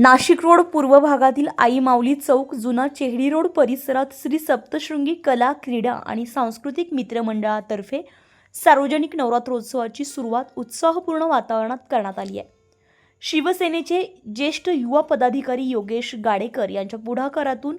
Nashik road पूर्व भागातील आई माऊली चौक जुना चेहडी रोड परिसरात श्री सप्तशृंगी कला क्रीडा आणि सांस्कृतिक मित्रमंडळातर्फे सार्वजनिक नवरात्रोत्सवाची सुरुवात उत्साहपूर्ण वातावरणात करण्यात आली आहे. शिवसेनेचे ज्येष्ठ युवा पदाधिकारी योगेश गाडेकर यांच्या पुढाकारातून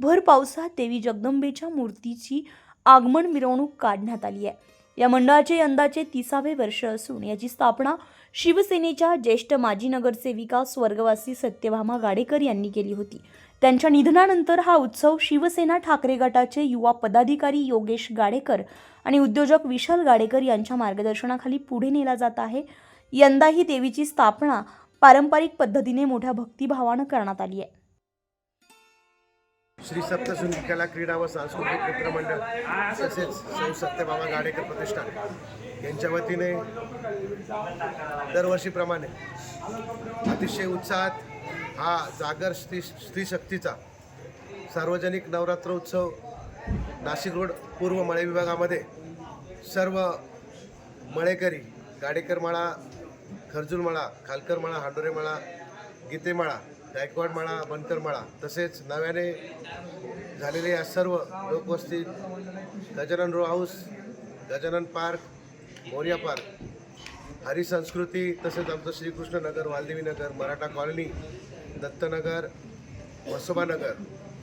भर पावसात देवी जगदंबेच्या मूर्तीची आगमन मिरवणूक काढण्यात आली आहे. या मंडळाचे यंदाचे तिसावे वर्ष असून याची स्थापना शिवसेनेच्या ज्येष्ठ माजी नगरसेविका स्वर्गवासी सत्यभामा गाडेकर यांनी केली होती. त्यांच्या निधनानंतर हा उत्सव शिवसेना ठाकरे गटाचे युवा पदाधिकारी योगेश गाडेकर आणि उद्योजक विशाल गाडेकर यांच्या मार्गदर्शनाखाली पुढे नेला जात आहे. यंदाही देवीची स्थापना पारंपरिक पद्धतीने मोठ्या भक्तिभावानं करण्यात आली आहे. श्री सप्तशृंगी कला क्रीडा व सांस्कृतिक मित्रमंडळ तसेच सौ सत्यबाबा गाडेकर प्रतिष्ठान यांच्या वतीने दरवर्षीप्रमाणे अतिशय उत्साहात हा जागर स्त्री स्त्री शक्तीचा सार्वजनिक नवरात्रोत्सव नाशिक रोड पूर्व मळे विभागामध्ये सर्व मळेकरी गाडेकर मळा खर्जूल मळा खालकर मळा हांडोरे मळा गीते मळा गायकवाड मळा बनकर मळा तसेच नव्याने झालेले या सर्व लोकवस्ती Gajanan row house Gajanan park Morya park Harisanskriti तसेच आमचं श्रीकृष्ण नगर वालदेवी नगर मराठा कॉलनी दत्तनगर वसोबानगर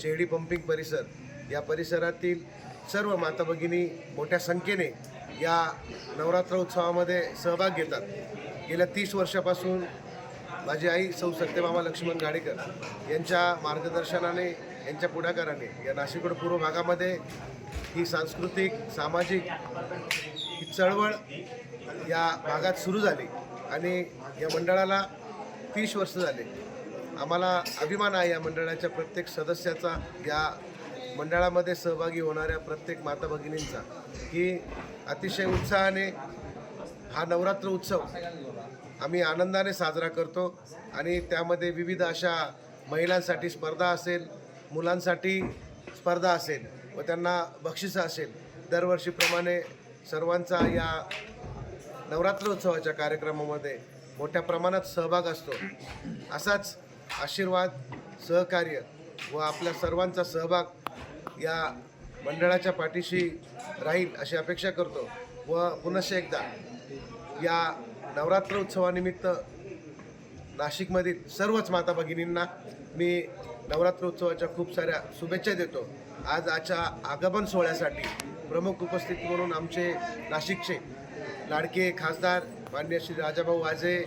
चेहडी पंपिंग परिसर या परिसरातील सर्व माता भगिनी मोठ्या संख्येने या नवरात्र उत्सवामध्ये सहभाग घेतात. गेल्या तीस वर्षापासून माझी आई सौ सत्यमामा लक्ष्मण गाडेकर यांच्या मार्गदर्शनाने यांच्या पुढाकाराने या नाशिकड पूर्व भागामध्ये ही सांस्कृतिक सामाजिक ही चळवळ या भागात सुरू झाली आणि या मंडळाला तीस वर्ष झाले. आम्हाला अभिमान आहे या मंडळाच्या प्रत्येक सदस्याचा या मंडळामध्ये सहभागी होणाऱ्या प्रत्येक माता भगिनींचा की अतिशय उत्साहाने हा नवरात्र उत्सव आम्ही आनंदाने साजरा करतो आणि त्यामध्ये विविध अशा महिलांसाठी स्पर्धा असेल मुलांसाठी स्पर्धा असेल व त्यांना बक्षिसं असेल दरवर्षीप्रमाणे सर्वांचा या नवरात्र उत्सवाच्या कार्यक्रमामध्ये मोठ्या प्रमाणात सहभाग असतो. असाच आशीर्वाद सहकार्य व आपल्या सर्वांचा सहभाग या मंडळाच्या पाठीशी राहील अशी अपेक्षा करतो व पुनश्च एकदा या नवरात्र उत्सवानिमित्त नाशिकमधील सर्वच माता भगिनींना मी नवरात्र उत्सवाच्या खूप साऱ्या शुभेच्छा देतो. आज आजच्या आगमन सोहळ्यासाठी प्रमुख उपस्थित म्हणून आमचे नाशिकचे लाडके खासदार मान्य श्री राजाभाऊ वाजे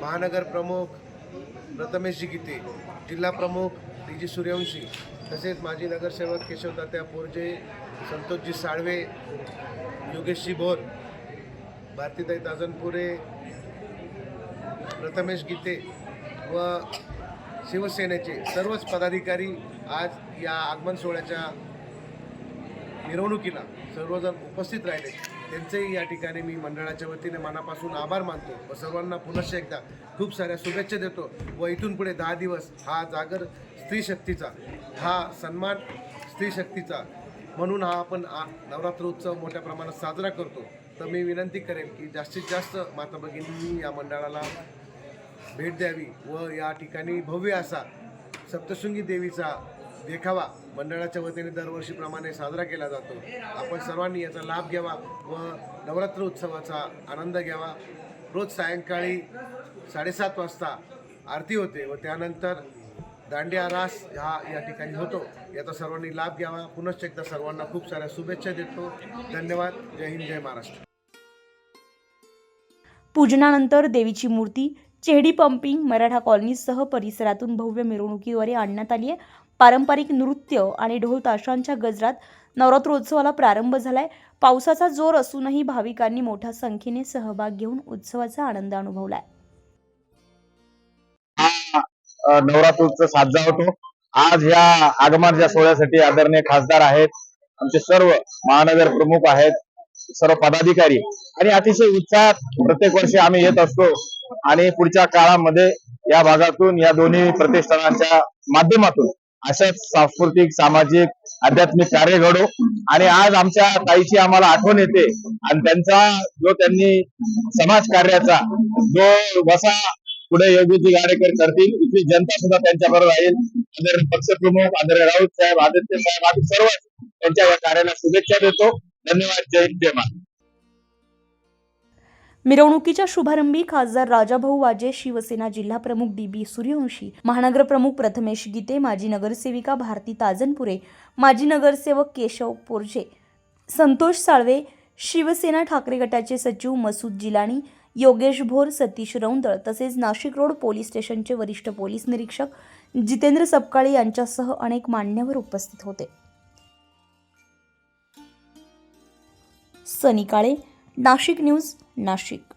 महानगर प्रमुख प्रथमेशजी गीते जिल्हा प्रमुख डी जी सूर्यवंशी तसेच माजी नगरसेवक केशवतात्या पोरजे संतोषजी साळवे योगेशजी भोर भारतीताई ताजनपुरे प्रथमेश गीते व शिवसेनेचे सर्वच पदाधिकारी आज या आगमन सोहळ्याच्या मिरवणुकीला सर्वजण उपस्थित राहिले. त्यांचेही या ठिकाणी मी मंडळाच्या वतीने मनापासून आभार मानतो व सर्वांना पुनश्च एकदा खूप साऱ्या शुभेच्छा देतो व इथून पुढे दहा दिवस हा जागर स्त्री शक्तीचा हा सन्मान स्त्री शक्तीचा म्हणून हा आपण आ- नवरात्र उत्सव मोठ्या प्रमाणात साजरा करतो. तर मी विनंती करेन की जास्तीत जास्त माता भगिनींनी या मंडळाला भेट द्यावी व या ठिकाणी भव्य असा सप्तशृंगी देवीचा देखावा मंडळाच्या वतीने दरवर्षीप्रमाणे साजरा केला जातो. आपण सर्वांनी याचा लाभ घ्यावा व नवरात्र उत्सवाचा आनंद घ्यावा. रोज सायंकाळी साडेसात वाजता आरती होते व त्यानंतर दांडिया रास हा या ठिकाणी होतो. याचा सर्वांनी लाभ घ्यावा. पुनश्च एकदा सर्वांना खूप साऱ्या शुभेच्छा देतो. धन्यवाद. जय हिंद जय महाराष्ट्र. पूजनानंतर देवीची मूर्ती चेहडी पंपिंग मराठा कॉलनीसह परिसरातून भव्य मिरवणुकीद्वारे आणण्यात आली आहे. पारंपरिक नृत्य आणि ढोल ताशांच्या गजरात नवरात्रोत्सवाला प्रारंभ झालाय. पावसाचा जोर असूनही भाविकांनी मोठ्या संख्येने सहभाग घेऊन उत्सवाचा आनंद अनुभवलाय. अ, नवरात्र उत्सव साजरा होतो. आज ह्या आगमनाच्या सोहळ्यासाठी आदरणीय खासदार आहेत. आमचे सर्व महानगर प्रमुख आहेत. सर्व पदाधिकारी. आणि अतिशय उत्साहात प्रत्येक वर्षी आम्ही येत असतो. आणि पुढच्या काळामध्ये या भागातून या दोन्ही प्रतिष्ठानांच्या माध्यमातून अशाच सांस्कृतिक सामाजिक आध्यात्मिक कार्य घडो. आणि आज आमच्या ताईची आम्हाला आठवण येते. आणि त्यांचा जो त्यांनी समाज कार्याचा जो वसा पुढे योगीजी गाडेकर करतील. इथली जनता सुद्धा त्यांच्या बरोबर राहील. आदरणीय पक्षप्रमुख आदरणीय राऊत साहेब आदित्य साहेब आम्ही सर्वच त्यांच्या या कार्याला शुभेच्छा देतो. धन्यवाद. जय हिंद जय महाराष्ट्र. मिरवणुकीच्या शुभारंभी खासदार राजाभाऊ वाजे शिवसेना जिल्हा प्रमुख डी बी सूर्यवंशी महानगर प्रमुख प्रथमेश गीते माजी नगरसेविका भारती ताजनपुरे माजी नगरसेवक केशव पोरजे संतोष साळवे शिवसेना ठाकरे गटाचे सचिव मसूद जिलाणी योगेश भोर सतीश रौंदळ तसेच नाशिक रोड पोलीस स्टेशनचे वरिष्ठ पोलीस निरीक्षक जितेंद्र सपकाळे यांच्यासह अनेक मान्यवर उपस्थित होते. सनी काळे नाशिक न्यूज नाशिक.